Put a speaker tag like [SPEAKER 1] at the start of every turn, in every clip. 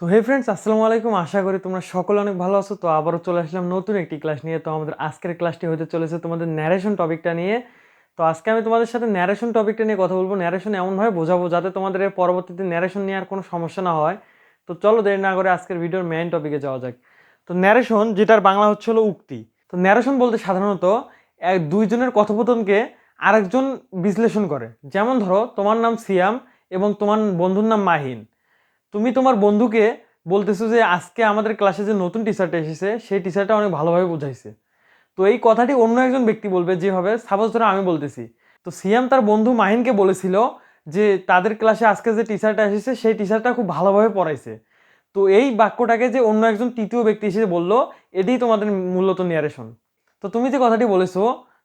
[SPEAKER 1] তো হে ফ্রেন্ডস আসসালামু আলাইকুম। আশা করি তোমরা সকলে অনেক ভালো আছো। তো আবারও চলে আসলাম নতুন একটি ক্লাস নিয়ে। তো আমাদের আজকের ক্লাসটি হতে চলেছে তোমাদের ন্যারেশন টপিকটা নিয়ে। তো আজকে আমি তোমাদের সাথে ন্যারেশন টপিকটা নিয়ে কথা বলব। ন্যারেশন এমনভাবে বোঝাবো যাতে তোমাদের এর পরবর্তীতে ন্যারেশন নিয়ে আর কোনো সমস্যা না হয়। তো চলো দেরি না করে আজকের ভিডিওর মেইন টপিকে যাওয়া যাক। তো ন্যারেশন যেটার বাংলা হচ্ছে হলো উক্তি। তো ন্যারেশন বলতে সাধারণত এক দুইজনের কথোপকথনকে আরেকজন বিশ্লেষণ করে। যেমন ধরো, তোমার নাম সিয়াম এবং তোমার বন্ধুর নাম মাহিন। তুমি তোমার বন্ধুকে বলতেছো যে আজকে আমাদের ক্লাসে যে নতুন টিচারটা এসেছে, সেই টিচারটা অনেক ভালোভাবে বোঝাইছে। তো এই কথাটি অন্য একজন ব্যক্তি বলবে যেভাবে সাপোজ ধরো আমি বলতেছি। তো সিয়াম তার বন্ধু মাহিনকে বলেছিল যে তাদের ক্লাসে আজকে যে টিচারটা এসেছে, সেই টিচারটা খুব ভালোভাবে পড়াইছে। তো এই বাক্যটাকে যে অন্য একজন তৃতীয় ব্যক্তি হিসেবে বলল এটাই তোমাদের মূলত নিয়ারেশন তো তুমি যে কথাটি বলেছ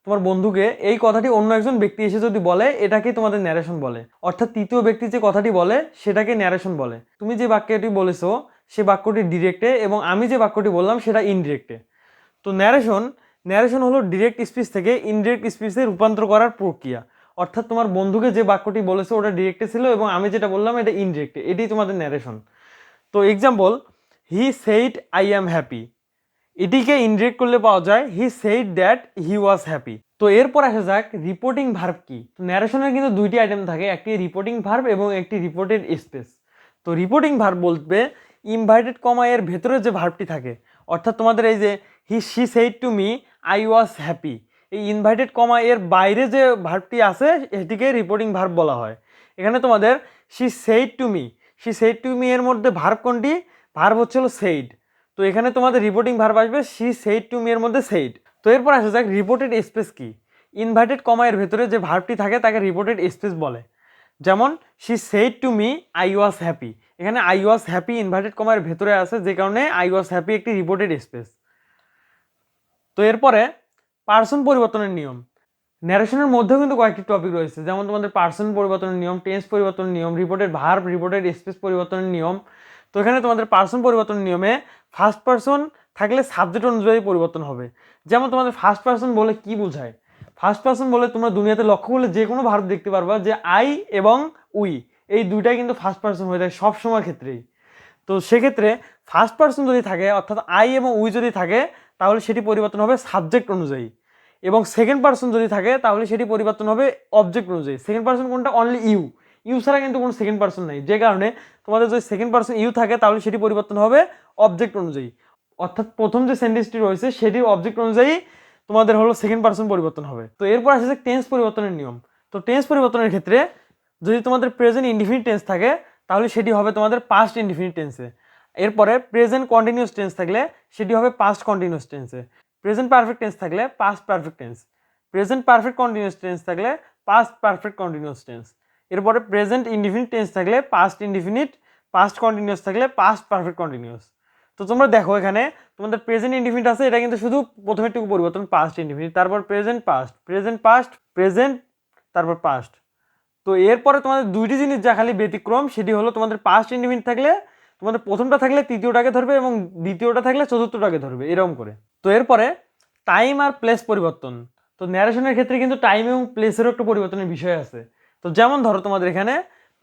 [SPEAKER 1] তোমার বন্ধুকে এই কথাটি অন্য একজন ব্যক্তি এসে যদি বলে এটাকে তোমাদের ন্যারেশন বলে? অর্থাৎ তৃতীয় ব্যক্তি যে কথাটি বলে, সেটাকে ন্যারেশন বলে। তুমি যে বাক্যটি বলেছ, সে বাক্যটি ডিরেক্টে এবং আমি যে বাক্যটি বললাম, সেটা ইনডিরেক্টে তো ন্যারেশন ন্যারেশন হলো ডিরেক্ট স্পিচ থেকে ইনডিরেক্ট স্পিচে রূপান্তর করার প্রক্রিয়া। অর্থাৎ তোমার বন্ধুকে যে বাক্যটি বলেছ, ওটা ডিরেক্টে ছিল এবং আমি যেটা বললাম, এটা ইনডিরেক্টে এটাই তোমাদের ন্যারেশন তো example he said I am happy এটিকে ইনডিরেক্ট করলে পাওয়া যায় he said that he was happy তো এরপর আসা যাক রিপোর্টিং ভার্ব কি? তো ন্যারেশনের কিন্তু দুইটি আইটেম থাকে, একটি রিপোর্টিং ভার্ব এবং একটি রিপোর্টেড স্পেস তো রিপোর্টিং ভার্ব বলতে ইনভাইটেড কমা এর ভেতরে যে ভার্বটি থাকে, অর্থাৎ তোমাদের এই যে he she said to me I was happy এই ইনভাইটেড কমা এর বাইরে যে ভার্বটি আছে এটিকে রিপোর্টিং ভার্ব বলা হয়। এখানে তোমাদের she said to me she said to me এর মধ্যে ভার্ব কোনটি? ভার্ব হচ্ছে হলো সেইড তো এখানে তোমাদের রিপোর্টিং ভার্ব আসবে সি সেইড টু মি এর মধ্যে সেইড তো এরপর আসা যাক রিপোর্টেড স্পেস কি। ইনভার্টেড কমা এর ভেতরে যে ভার্বটি থাকে, তাকে রিপোর্টেড স্পেস বলে। যেমন she said to me I was happy এখানে আই ওয়াজ হ্যাপি ইনভার্টেড কমার ভেতরে আছে, যে কারণে আই ওয়াজ হ্যাপি একটি রিপোর্টেড স্পেস তো এরপরে পার্সন পরিবর্তনের নিয়ম। ন্যারেশনের মধ্যেও কিন্তু কয়েকটি টপিক রয়েছে। যেমন তোমাদের পার্সন পরিবর্তনের নিয়ম টেন্স পরিবর্তনের নিয়ম রিপোর্টেড ভার্ব রিপোর্টেড স্পেস পরিবর্তনের নিয়ম। তো এখানে তোমাদের পার্সন পরিবর্তনের নিয়মে ফার্স্ট পার্সন থাকলে সাবজেক্ট অনুযায়ী পরিবর্তন হবে। যেমন তোমাদের ফার্স্ট পার্সন বলে কি বোঝায়? ফার্স্ট পার্সন বলে তোমরা দুনিয়াতে লক্ষ্য করলে যে কোনো ভার্ব দেখতে পারবা যে আই এবং উই এই দুইটাই কিন্তু ফার্স্ট পার্সন হয়ে থাকে সব সময় ক্ষেত্রেই। তো সেক্ষেত্রে ফার্স্ট পার্সন যদি থাকে, অর্থাৎ আই এবং উই যদি থাকে, তাহলে সেটি পরিবর্তন হবে সাবজেক্ট অনুযায়ী। এবং সেকেন্ড পার্সন যদি থাকে, তাহলে সেটি পরিবর্তন হবে অবজেক্ট অনুযায়ী। সেকেন্ড পার্সন কোনটা? অনলি ইউ ইউ ছাড়া কিন্তু কোনো সেকেন্ড পার্সন নাই। যে কারণে তোমাদের যদি সেকেন্ড পার্সন ইউ থাকে, তাহলে সেটি পরিবর্তন হবে অবজেক্ট অনুযায়ী। অর্থাৎ প্রথম যে সেন্টেন্সটি রয়েছে সেটি অবজেক্ট অনুযায়ী তোমাদের হলো সেকেন্ড পার্সন পরিবর্তন হবে। তো এরপর আসে যে টেন্স পরিবর্তনের নিয়ম। তো টেন্স পরিবর্তনের ক্ষেত্রে যদি তোমাদের প্রেজেন্ট ইনডিফিনিট টেন্স থাকে, তাহলে সেটি হবে তোমাদের পাস্ট ইনডিফিনিট টেন্সে এরপরে প্রেজেন্ট কন্টিনিউস টেন্স থাকলে, সেটি হবে পাস্ট কন্টিনিউস টেন্সে প্রেজেন্ট পারফেক্ট টেন্স থাকলে past perfect tense present perfect continuous tense থাকলে পাস্ট পারফেক্ট কন্টিনিউস টেন্স এরপরে প্রেজেন্ট ইনডিফিনিট টেন্স থাকলে পাস্ট ইনডিফিনিট পাস্ট কন্টিনিউয়াস থাকলে পাস্ট পারফেক্ট কন্টিনিউয়াস তো তোমরা দেখো এখানে, তোমাদের প্রেজেন্ট ইনডিফিনিট আছে, এটা কিন্তু শুধু প্রথমেরটুকু পরিবর্তন পাস্ট ইনডিফিনিট তারপর present past present past present তারপর পাস্ট তো এরপরে তোমাদের দুইটি জিনিস যা খালি ব্যতিক্রম, সেটি হলো তোমাদের পাস্ট ইনডিফিনিট থাকলে, তোমাদের প্রথমটা থাকলে তৃতীয়টাকে ধরবে এবং দ্বিতীয়টা থাকলে চতুর্থটাকে ধরবে, এরকম করে। তো এরপরে টাইম আর প্লেস পরিবর্তন। তো ন্যারেশনের ক্ষেত্রে কিন্তু টাইম এবং প্লেসেরও একটু পরিবর্তনের বিষয় আছে। তো যেমন ধরো তোমাদের এখানে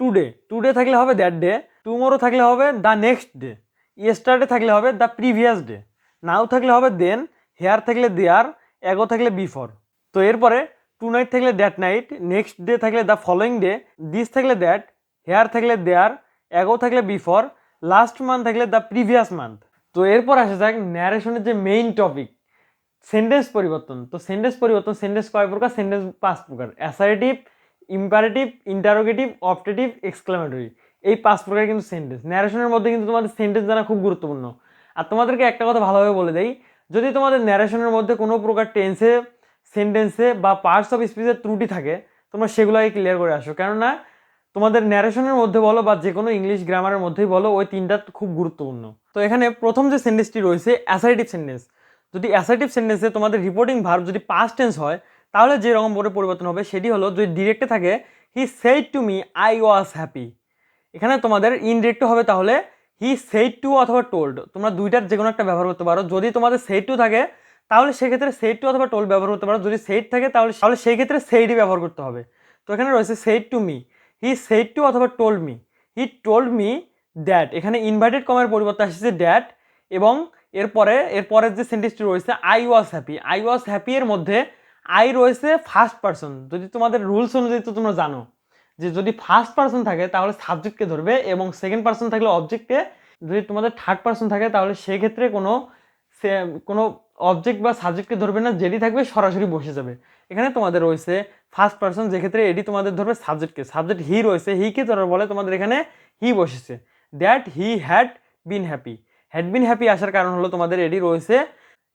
[SPEAKER 1] টুডে টুডে থাকলে হবে দ্যাট ডে টুমোরো থাকলে হবে দ্য নেক্সট ডে ইয়েস্টারডে থাকলে হবে দ্য প্রিভিয়াস ডে নাও থাকলে হবে দেন হেয়ার থাকলে দেয়ার এগো থাকলে বিফোর তো এরপরে টু নাইট থাকলে দ্যাট নাইট নেক্সট ডে থাকলে দ্য ফলোয়িং ডে দিস থাকলে দ্যাট হেয়ার থাকলে দেয়ার এগো থাকলে বিফোর লাস্ট মান্থ থাকলে দ্য প্রিভিয়াস মান্থ তো এরপর আসা যাক ন্যারেশনের যে মেইন টপিক সেন্টেন্স পরিবর্তন। তো সেন্টেন্স পরিবর্তন সেন্টেন্স কয় প্রকার? সেন্টেন্স পাঁচ প্রকার। Assertive imperative interrogative optative exclamatory এই পাঁচ প্রকার কিন্তু সেন্টেন্স ন্যারেশনের মধ্যে কিন্তু তোমাদের সেন্টেন্স জানা খুব গুরুত্বপূর্ণ। আর তোমাদেরকে একটা কথা ভালোভাবে বলে দেই, যদি তোমাদের ন্যারেশনের মধ্যে কোনো প্রকার টেন্সে সেন্টেন্সে বা পার্টস অফ স্পিচের ত্রুটি থাকে, তোমরা সেগুলোকে ক্লিয়ার করে আসো। কেননা, তোমাদের ন্যারেশনের মধ্যে বলো বা যে কোনো ইংলিশ গ্রামারের মধ্যেই বলো, ওই তিনটা খুব গুরুত্বপূর্ণ। তো এখানে প্রথম যে সেন্টেন্সটি রয়েছে অ্যাসারেটিভ সেন্টেন্স যদি অ্যাসাইটিভ সেন্টেন্সে তোমাদের রিপোর্টিং ভার্ব যদি পাস্ট টেন্স হয় তাহলে যে রকম করে পরিবর্তন হবে, সেটি হলো যদি ডিরেক্টে থাকে he said to me I was happy এখানে তোমাদের ইনডিরেক্ট হবে তাহলে হি সেইড টু অথবা টোল্ড তোমরা দুইটার যে কোনো একটা ব্যবহার করতে পারো। যদি তোমাদের সেইড টু থাকে, তাহলে সেক্ষেত্রে সেইড টু অথবা টোল্ড ব্যবহার করতে পারো। যদি সেইড থাকে, তাহলে তাহলে সেই ক্ষেত্রে সেইডই ব্যবহার করতে হবে। তো এখানে রয়েছে said to me he said to অথবা told me he told me that এখানে ইনভার্টেড কমের পরিবর্তে আসছে দ্যাট এবং এরপরে, এরপরের যে সেন্টেন্সটি রয়েছে I was happy I was happy এর মধ্যে আই রয়েছে ফার্স্ট পার্সন যদি তোমাদের রুলস অনুযায়ী তো তোমরা জানো, যে যদি ফার্স্ট পার্সন থাকে, তাহলে সাবজেক্টকে ধরবে এবং সেকেন্ড পার্সন থাকলে অবজেক্টকে যদি তোমাদের থার্ড পার্সন থাকে, তাহলে সেক্ষেত্রে কোনো সে কোনো অবজেক্ট বা সাবজেক্টকে ধরবে না, যেটি থাকবে সরাসরি বসে যাবে। এখানে তোমাদের রয়েছে ফার্স্ট পার্সন যেক্ষেত্রে এটি তোমাদের ধরবে সাবজেক্টকে সাবজেক্ট হি রয়েছে হিকে ধরার বলে তোমাদের এখানে হি বসেছে। That he had been happy had been happy আসার কারণ হলো তোমাদের এটি রয়েছে,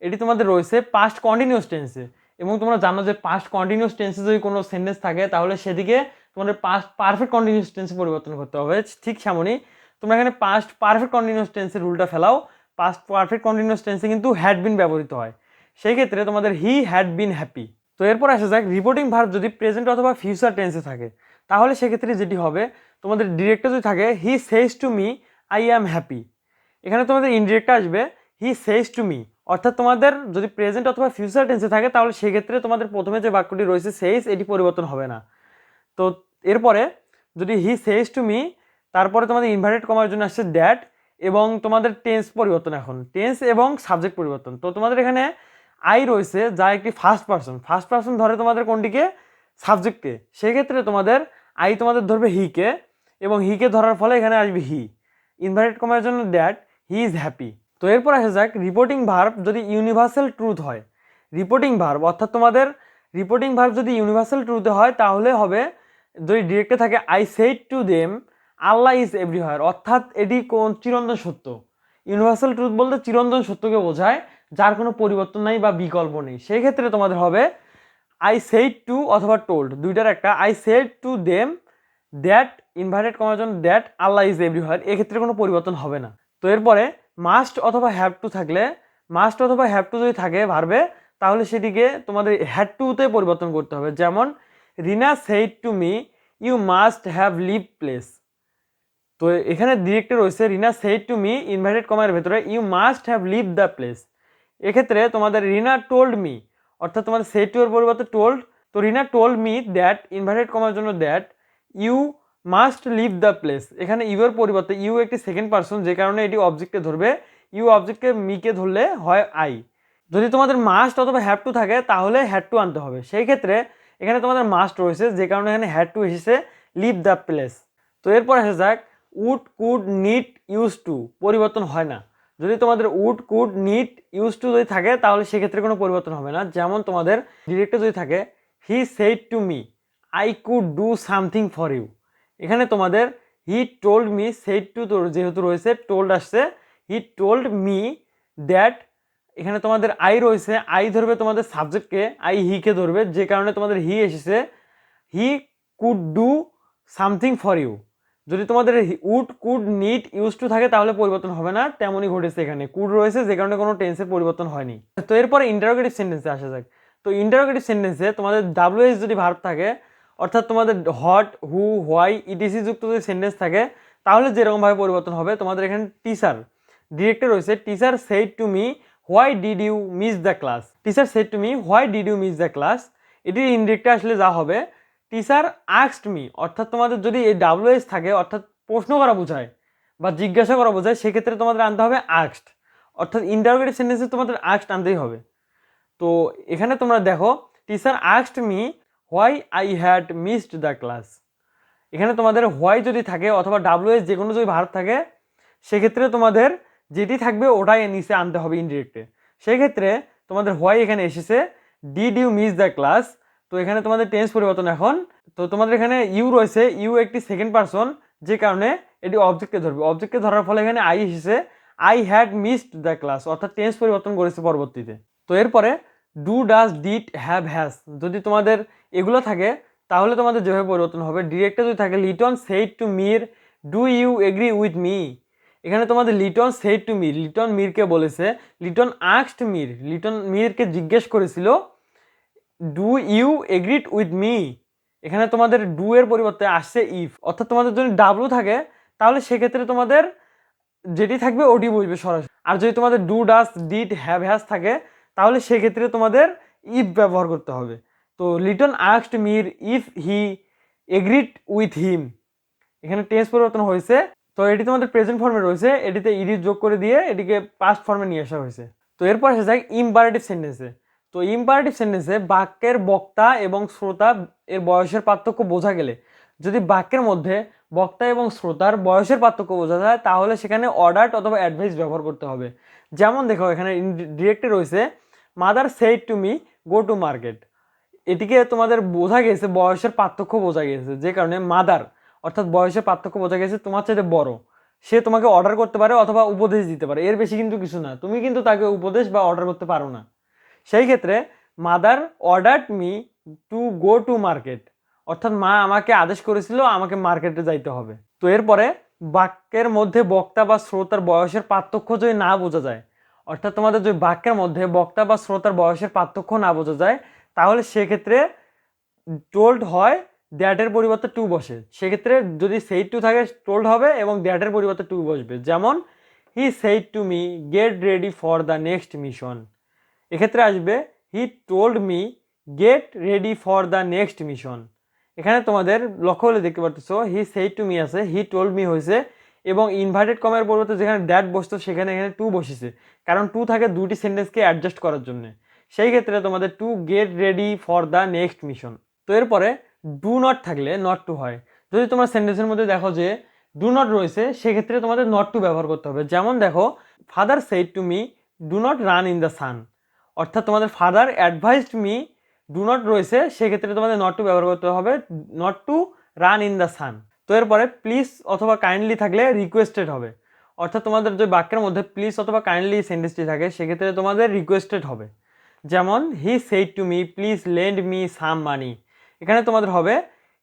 [SPEAKER 1] এটি তোমাদের রয়েছে পাস্ট কন্টিনিউস টেন্সে এবং তোমরা জানো যে পাস্ট কন্টিনিউস টেন্সে যদি কোনো সেন্টেন্স থাকে, তাহলে সেদিকে তোমাদের পাস্ট পারফেক্ট কন্টিনিউস টেন্সে পরিবর্তন করতে হবে। ঠিক সেমনই তোমরা এখানে পাস্ট পারফেক্ট কন্টিনিউস টেন্সের রুলটা ফেলাও। পাস্ট পারফেক্ট কন্টিনিউস টেন্সে কিন্তু হ্যাড বিন ব্যবহৃত হয়। সেই ক্ষেত্রে তোমাদের হি হ্যাড বিন হ্যাপি তো এরপর আসা যাক রিপোর্টিং ভার্ব যদি প্রেজেন্ট অথবা ফিউচার টেন্সে থাকে, তাহলে সেক্ষেত্রে যেটি হবে, তোমাদের ডিরেক্টর যদি থাকে he says to me I am happy এখানে তোমাদের ইনডিরেক্ট আসবে হি সেজ টু মি অর্থাৎ তোমাদের যদি প্রেজেন্ট অথবা ফিউচার টেন্সে থাকে, তাহলে সেক্ষেত্রে তোমাদের প্রথমে যে বাক্যটি রয়েছে সেইস এটি পরিবর্তন হবে না। তো এরপরে যদি হি সেজ টু মি তারপরে তোমাদের ইনভার্টেড কমার জন্য আসছে দ্যাট এবং তোমাদের টেন্স পরিবর্তন এখন। টেন্স এবং সাবজেক্ট পরিবর্তন। তো তোমাদের এখানে আই রয়েছে, যা একটি ফার্স্ট পার্সন ফার্স্ট পার্সন ধরে তোমাদের কোনটিকে? সাবজেক্টকে সেক্ষেত্রে তোমাদের আই তোমাদের ধরবে হিকে এবং হিকে ধরার ফলে এখানে আসবে হি ইনভার্টেড কমার জন্য দ্যাট হি ইজ হ্যাপি তো এরপর আসা যাক রিপোর্টিং ভার্ব যদি ইউনিভার্সাল ট্রুথ হয়। রিপোর্টিং ভার্ব অর্থাৎ তোমাদের রিপোর্টিং ভার্ব যদি ইউনিভার্সাল ট্রুথে হয়, তাহলে হবে, যদি ডিরেক্টে থাকে I said to them Allah is everywhere অর্থাৎ এটি কোন চিরন্তন সত্য। ইউনিভার্সাল ট্রুথ বলতে চিরন্তন সত্যকে বোঝায়, যার কোনো পরিবর্তন নাই বা বিকল্প নেই। সেই ক্ষেত্রে তোমাদের হবে আই সেইড টু অথবা টোল্ড দুইটার একটা I said to them that inverted কমার জন্য দ্যাট আল্লাহ ইজ এভরিহার এক্ষেত্রে কোনো পরিবর্তন হবে না। তো এরপরে মাস্ট অথবা হ্যাভ টু থাকলে মাস্ট অথবা হ্যাভ টু যদি থাকে ভারবে তাহলে সেটিকে তোমাদের হ্যাড টুতে পরিবর্তন করতে হবে। যেমন Rina said to me you must have leave place তো এখানে ডিরেক্টে রয়েছে Rina said to me inverted কমার ভেতরে you must have leave the place এক্ষেত্রে তোমাদের রিনা টোল্ড মি অর্থাৎ তোমাদের সেই টু এর পরিবর্তে টোল্ড তো Rina told me that inverted কমার জন্য that you must leave the place. এখানে ইউর পরিবর্তে ইউ একটি সেকেন্ড পার্সন, যে কারণে এটি অবজেক্টকে ধরবে। ইউ অবজেক্টকে মিকে ধরলে হয় আই। যদি তোমাদের মাস্ট অথবা হ্যাভ টু থাকে, তাহলে হ্যাড টু আনতে হবে। সেই ক্ষেত্রে এখানে তোমাদের মাস্ট রয়েছে, যে কারণে এখানে হ্যাড টু এসেছে, লিভ দ্য প্লেস। তো এরপর এসে যাক, would could need used to, পরিবর্তন হয় না। যদি তোমাদের would could need used to যদি থাকে, তাহলে সেক্ষেত্রে কোনো পরিবর্তন হবে না। যেমন তোমাদের ডিরেক্টে যদি থাকে, he said to me, I could do something for you. এখানে তোমাদের he told me said to তোর যেহেতু রয়েছে টোল্ড আসছে হি টোল্ড মি দ্যাট এখানে তোমাদের আই রয়েছে আই ধরবে তোমাদের সাবজেক্টকে আই হিকে ধরবে, যে কারণে তোমাদের হি এসেছে he could do something for you যদি তোমাদের would could need used to থাকে, তাহলে পরিবর্তন হবে না, তেমনই ঘটেছে এখানে। কুড রয়েছে, যে কারণে কোনো টেন্সের পরিবর্তন হয়নি। তো এরপরে ইন্টারোগেটিভ সেন্টেন্সে আসা যাক। তো ইন্টারোগেটিভ সেন্টেন্সে তোমাদের ডাব্লিউএস যদি ভার্ব থাকে অর্থাৎ তোমাদের হট হু হোয়াই ইটিসি যুক্ত যদি সেন্টেন্স থাকে, তাহলে যেরকমভাবে পরিবর্তন হবে, তোমাদের এখানে টিচার ডিরেক্টর রয়েছে teacher said to me why did you miss the class teacher said to me why did you miss the class এটির ইনডিরেক্টে আসলে যা হবে টিচার আক্সড মি অর্থাৎ তোমাদের যদি এই ডাব্লিউএস থাকে, অর্থাৎ প্রশ্ন করা বোঝায় বা জিজ্ঞাসা করা বোঝায়, সেক্ষেত্রে তোমাদের আনতে হবে আক্সড অর্থাৎ ইন্টারোগেটিভ সেন্টেন্সে তোমাদের আক্সড আনতেই হবে। তো এখানে তোমরা দেখো teacher আক্সড me why I had missed the class এখানে তোমাদের হোয়াই যদি থাকে অথবা ডাব্লিউএস যে কোনো যদি ভার্ব থাকে, সেক্ষেত্রে তোমাদের যেটি থাকবে ওটাই নিচে আনতে হবে ইনডিরেক্টে সেক্ষেত্রে তোমাদের হোয়াই এখানে এসেছে did you miss the class তো এখানে তোমাদের টেন্স পরিবর্তন এখন। তো তোমাদের এখানে ইউ রয়েছে ইউ একটি সেকেন্ড পারসন যে কারণে এটি অবজেক্টকে ধরবে। অবজেক্টকে ধরার ফলে এখানে আই এসেছে I had missed the class অর্থাৎ টেন্স পরিবর্তন করেছে পরবর্তীতে। তো এরপরে do does did have has যদি তোমাদের এগুলো থাকে, তাহলে তোমাদের যেভাবে পরিবর্তন হবে। ডিরেক্টে যদি থাকে Liton said to Mir do you agree with me এখানে তোমাদের লিটন সেইড টু মির লিটন মিরকে বলেছে। লিটন আক্সড মির লিটন মিরকে জিজ্ঞেস করেছিল do you agreed with me এখানে তোমাদের ডু এর পরিবর্তে আসছে ইফ অর্থাৎ তোমাদের যদি ডাব্লু থাকে, তাহলে সেক্ষেত্রে তোমাদের যেটি থাকবে, ওটি বুঝবে সরাসরি। আর যদি তোমাদের do does did have has থাকে তাহলে সেক্ষেত্রে তোমাদের ইফ ব্যবহার করতে হবে। তো Liton আক্সড Mir if he agreed with him এখানে টেন্স পরিবর্তন হয়েছে। তো এটি তোমাদের প্রেজেন্ট ফর্মে রয়েছে। এটিতে ইডি যোগ করে দিয়ে এটিকে পাস্ট ফর্মে নিয়ে আসা হয়েছে। তো এরপর আসা যাক ইম্পারেটিভ সেন্টেন্সে তো ইম্পারেটিভ সেন্টেন্সে বাক্যের বক্তা এবং শ্রোতা এর বয়সের পার্থক্য বোঝা গেলে, যদি বাক্যের মধ্যে বক্তা এবং শ্রোতার বয়সের পার্থক্য বোঝা যায়, তাহলে সেখানে অর্ডার অথবা অ্যাডভাইস ব্যবহার করতে হবে। যেমন দেখো, এখানে ডিরেক্টে রয়েছে mother said to me go to market এটিকে তোমাদের বোঝা গেছে, বয়সের পার্থক্য বোঝা গেছে, যে কারণে মাদার অর্থাৎ বয়সের পার্থক্য বোঝা গেছে তোমার চাইতে বড়। সে তোমাকে অর্ডার করতে পারে অথবা উপদেশ দিতে পারে। এর বেশি কিন্তু কিছু না। তুমি কিন্তু তাকে উপদেশ বা অর্ডার করতে পারো না। সেই ক্ষেত্রে mother order me to go to market অর্থাৎ মা আমাকে আদেশ করেছিল, আমাকে মার্কেটে যাইতে হবে। তো এরপরে বাক্যের মধ্যে বক্তা বা শ্রোতার বয়সের পার্থক্য যদি না বোঝা যায় অর্থাৎ তোমাদের যদি বাক্যের মধ্যে বক্তা বা শ্রোতার বয়সের পার্থক্য না বোঝা যায়, তাহলে সেক্ষেত্রে টোল্ড হয় দ্যাটের পরিবর্তে টু বসে। সেক্ষেত্রে যদি সেই টু থাকে টোল্ড হবে এবং দ্যাটের পরিবর্তে টু বসবে। যেমন he said to me get ready for the next mission এক্ষেত্রে আসবে he told me get ready for the next mission এখানে তোমাদের লক্ষ্য হলে দেখতে পাচ্ছ হি সেইড টু মি আছে হি টোল্ড মি হয়েছে এবং ইনভার্টেড কমের পরিবর্তে যেখানে ড্যাট বসতো, সেখানে এখানে টু বসেছে। কারণ টু থাকে দুটি সেন্টেন্সকে অ্যাডজাস্ট করার জন্য। সেই ক্ষেত্রে তোমাদের to get ready for the next mission তো এরপরে ডু নট থাকলে নট টু হয়। যদি তোমরা সেন্টেন্সের মধ্যে দেখো যে ডু নট রয়েছে, সেক্ষেত্রে তোমাদের নট টু ব্যবহার করতে হবে। যেমন দেখো father said to me do not run in the sun অর্থাৎ তোমাদের father advised me do not রয়েছে, সেক্ষেত্রে তোমাদের নট টু ব্যবহার করতে হবে। Not to run in the sun তো এরপরে প্লিজ অথবা কাইন্ডলি থাকলে রিকোয়েস্টেড হবে। অর্থাৎ তোমাদের যে বাক্যের মধ্যে প্লিজ অথবা কাইন্ডলি সেন্টেন্সটি থাকে, সেক্ষেত্রে তোমাদের রিকোয়েস্টেড হবে। যেমন he said to me please lend me some money এখানে তোমাদের হবে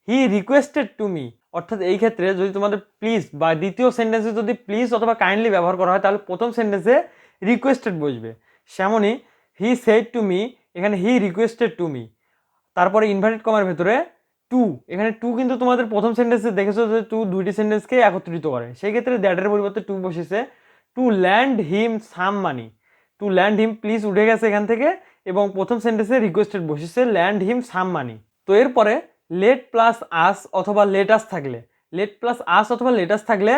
[SPEAKER 1] হি রিকোয়েস্টেড টু মি অর্থাৎ এই ক্ষেত্রে যদি তোমাদের প্লিজ বা দ্বিতীয় সেন্টেন্সে যদি প্লিজ অথবা কাইন্ডলি ব্যবহার করা হয়, তাহলে প্রথম সেন্টেন্সে রিকোয়েস্টেড বসবে। সেমনই হি সেইড টু মি এখানে হি রিকোয়েস্টেড টু মি তারপরে ইনভার্টেড কমার ভেতরে টু, এখানে টু কিন্তু তোমাদের প্রথম সেন্টেন্সে দেখেছ যে টু দুইটি সেন্টেন্সকে একত্রিত করে। সেই ক্ষেত্রে দ্যাটের পরিবর্তে টু বসেছে। To lend him some money. To lend him please উঠে গেছে এখান থেকে এবং প্রথম সেন্টেন্সে রিকোয়েস্টেড বসেছে ল্যান্ড হিম সাম মানি। তো এরপরে লেট প্লাস আস অথবা লেটাস থাকলে লেট প্লাস আস অথবা লেটাস থাকলে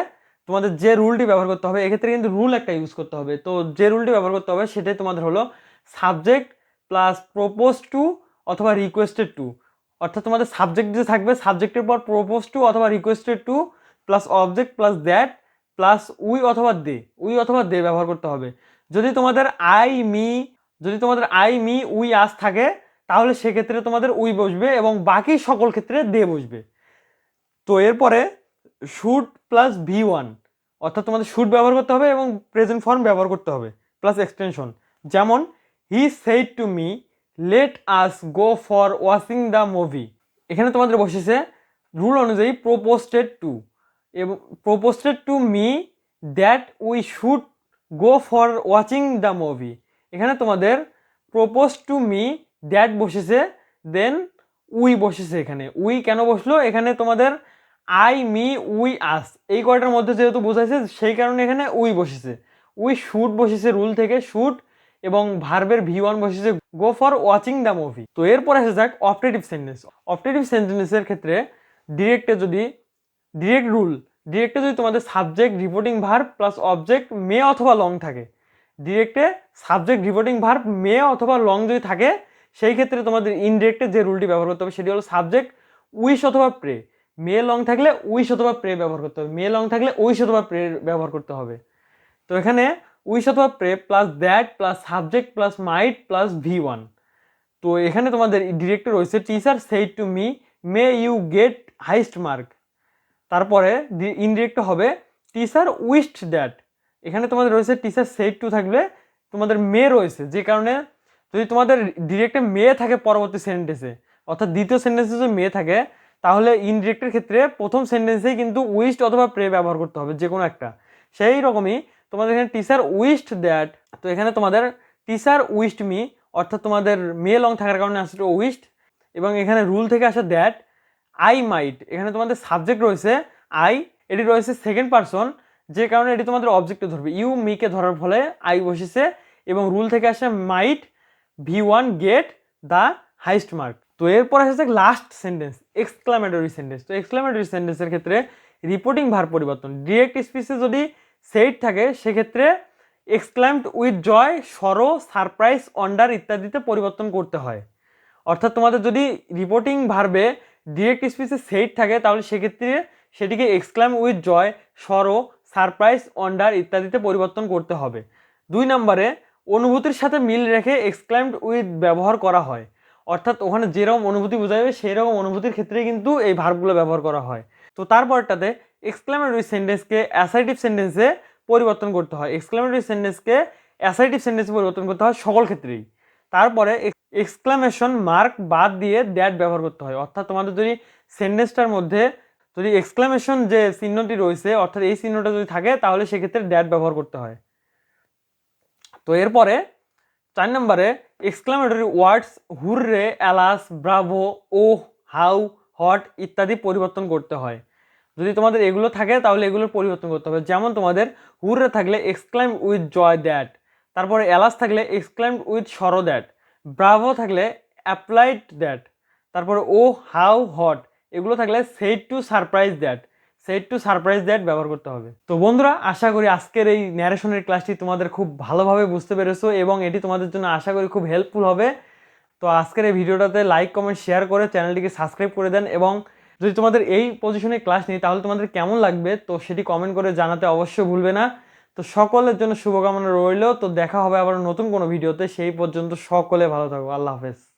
[SPEAKER 1] তোমাদের যে রুলটি ব্যবহার করতে হবে, এক্ষেত্রে কিন্তু রুল একটা ইউজ করতে হবে। তো যে রুলটি ব্যবহার করতে হবে সেটাই তোমাদের হলো সাবজেক্ট প্লাস প্রপোজ টু অথবা রিকোয়েস্টেড টু অর্থাৎ তোমাদের সাবজেক্ট যে থাকবে সাবজেক্টের পর প্রপোজ টু অথবা requested to plus object plus that plus we অথবা দে উই অথবা দে ব্যবহার করতে হবে। যদি তোমাদের আই মি যদি তোমাদের আই মি উই আস থাকে, তাহলে সেক্ষেত্রে তোমাদের উই বসবে এবং বাকি সকল ক্ষেত্রে দে বসবে। তো এরপরে শুট প্লাস ভি ওয়ান অর্থাৎ তোমাদের শুট ব্যবহার করতে হবে এবং প্রেজেন্ট ফর্ম ব্যবহার করতে হবে প্লাস এক্সটেনশন যেমন he said to me let us go for watching the movie এখানে তোমাদের বসেছে রুল অনুযায়ী প্রোপোস্টেড টু এবং proposed to me that we should go for watching the movie এখানে তোমাদের প্রোপোজ টু মি দ্যাট বসেছে then we বসেছে এখানে। উই কেন বসল? এখানে তোমাদের আই মি উই আস এই কয়টার মধ্যে যেহেতু বোঝাইছে, সেই কারণে এখানে উই বসেছে। উই শুট বসেছে রুল থেকে শুট এবং ভার্বের ভি ওয়ান বসেছে go for watching the movie তো এরপর আসে যাক অপটেটিভ সেন্টেন্স অপটেটিভ সেন্টেন্সের ক্ষেত্রে ডিরেক্টে যদি ডিরেক্ট রুল ডিরেক্টে যদি তোমাদের subject reporting verb plus object may অথবা লং থাকে ডিরেক্টে সাবজেক্ট রিপোর্টিং ভার্ব মে অথবা লং যদি থাকে, সেই ক্ষেত্রে তোমাদের ইনডিরেক্টে যে রুলটি ব্যবহার করতে হবে সেটি হলো সাবজেক্ট উইশ অথবা প্রে মে লং থাকলে উইশ অথবা প্রে ব্যবহার করতে হবে মে লং থাকলে উইশ অথবা প্রে ব্যবহার করতে হবে। তো এখানে উইশ অথবা pray plus that plus subject plus might plus V one. তো এখানে তোমাদের ডিরেক্টর রয়েছে teacher said to me, may you get highest mark. তারপরে ইনডিরেক্ট হবে টিচার উইস্ট দ্যাট। এখানে তোমাদের রয়েছে টিচার সেইড টু থাকবে তোমাদের মে রয়েছে, যে কারণে যদি তোমাদের ডিরেক্টে মে থাকে পরবর্তী সেন্টেন্সে, অর্থাৎ দ্বিতীয় সেন্টেন্সে যদি মে থাকে, তাহলে ইনডিরেক্টের ক্ষেত্রে প্রথম সেন্টেন্সেই কিন্তু উইস্ট অথবা প্রে ব্যবহার করতে হবে যে কোনো একটা। সেই রকমই তোমাদের এখানে টিচার উইস্ট দ্যাট তো এখানে তোমাদের টিচার উইস্ট মি অর্থাৎ তোমাদের মে লং থাকার কারণে আসছে উইস্ট এবং এখানে রুল থেকে আসে দ্যাট আই মাইট এখানে তোমাদের সাবজেক্ট রয়েছে আই এটি রয়েছে সেকেন্ড পারসন যে কারণে এটি তোমাদের অবজেক্টে ধরবে। ইউ মিকে ধরার ফলে আই বসেছে, এবং রুল থেকে আসে might we one get the highest mark তো এরপর আসছে লাস্ট সেন্টেন্স এক্সক্লামেটরি সেন্টেন্স তো এক্সক্লামেটরি সেন্টেন্সের ক্ষেত্রে রিপোর্টিং ভার পরিবর্তন। ডিরেক্ট স্পিচে যদি সেইট থাকে, সেক্ষেত্রে এক্সক্লাইমড উইথ জয় সরো সারপ্রাইজ অন্ডার ইত্যাদিতে পরিবর্তন করতে হয়। অর্থাৎ তোমাদের যদি রিপোর্টিং ভার্বে ডিরেক্ট স্পিচে সেইট থাকে, তাহলে সেক্ষেত্রে সেটিকে এক্সক্লাইম উইথ জয় সরো সারপ্রাইজ অন্ডার ইত্যাদিতে পরিবর্তন করতে হবে। দুই নম্বরে অনুভূতির সাথে মিল রেখে এক্সক্লাইমড উইথ ব্যবহার করা হয়। অর্থাৎ ওখানে যেরকম অনুভূতি বোঝাবে সেই রকম অনুভূতির ক্ষেত্রে কিন্তু এই ভার্বগুলো ব্যবহার করা হয়। তো তারপরটাতে এক্সক্লামেটরি সেন্টেন্সকে অ্যাসাইটিভ সেন্টেন্সে পরিবর্তন করতে হয়। এক্সক্লামেটরি সেন্টেন্সকে অ্যাসাইটিভ সেন্টেন্সে পরিবর্তন করতে হয় সকল ক্ষেত্রেই। তারপরে এক্সক্লামেশন মার্ক বাদ দিয়ে দ্যাট ব্যবহার করতে হয়। অর্থাৎ তোমাদের যদি সেন্টেন্সটার মধ্যে যদি এক্সক্লামেশন যে চিহ্নটি রয়েছে, অর্থাৎ এই চিহ্নটা যদি থাকে, তাহলে সেক্ষেত্রে দ্যাট ব্যবহার করতে হয়। তো এরপরে চার নম্বরে exclamatory words hurrah alas bravo O how hot ইত্যাদি পরিবর্তন করতে হয়। যদি তোমাদের এগুলো থাকে, তাহলে এগুলোর পরিবর্তন করতে হবে। যেমন তোমাদের হুররে থাকলে এক্সক্লাইম উইথ জয় দ্যাট তারপরে অ্যালাস থাকলে exclaim with sorrow that bravo থাকলে অ্যাপ্লাইড দ্যাট তারপরে ও হাউ হট এগুলো থাকলে said to surprise that said to surprise that ব্যবহার করতে হবে। তো বন্ধুরা, আশা করি আজকের এই ন্যারেশনের ক্লাসটি তোমাদের খুব ভালোভাবে বুঝতে পেরেছ এবং এটি তোমাদের জন্য আশা করি খুব হেল্পফুল হবে। তো আজকের এই ভিডিওটাতে লাইক কমেন্ট শেয়ার করে চ্যানেলটিকে সাবস্ক্রাইব করে দেন এবং যদি তোমাদের এই পজিশনে ক্লাস নেই, তাহলে তোমাদের কেমন লাগবে? তো সেটি কমেন্ট করে জানাতে অবশ্যই ভুলবে না। তো সকলের জন্য শুভকামনা রইল। তো দেখা হবে আবার নতুন কোনো ভিডিওতে সেই পর্যন্ত সকলে ভালো থাকো। আল্লাহ হাফেজ।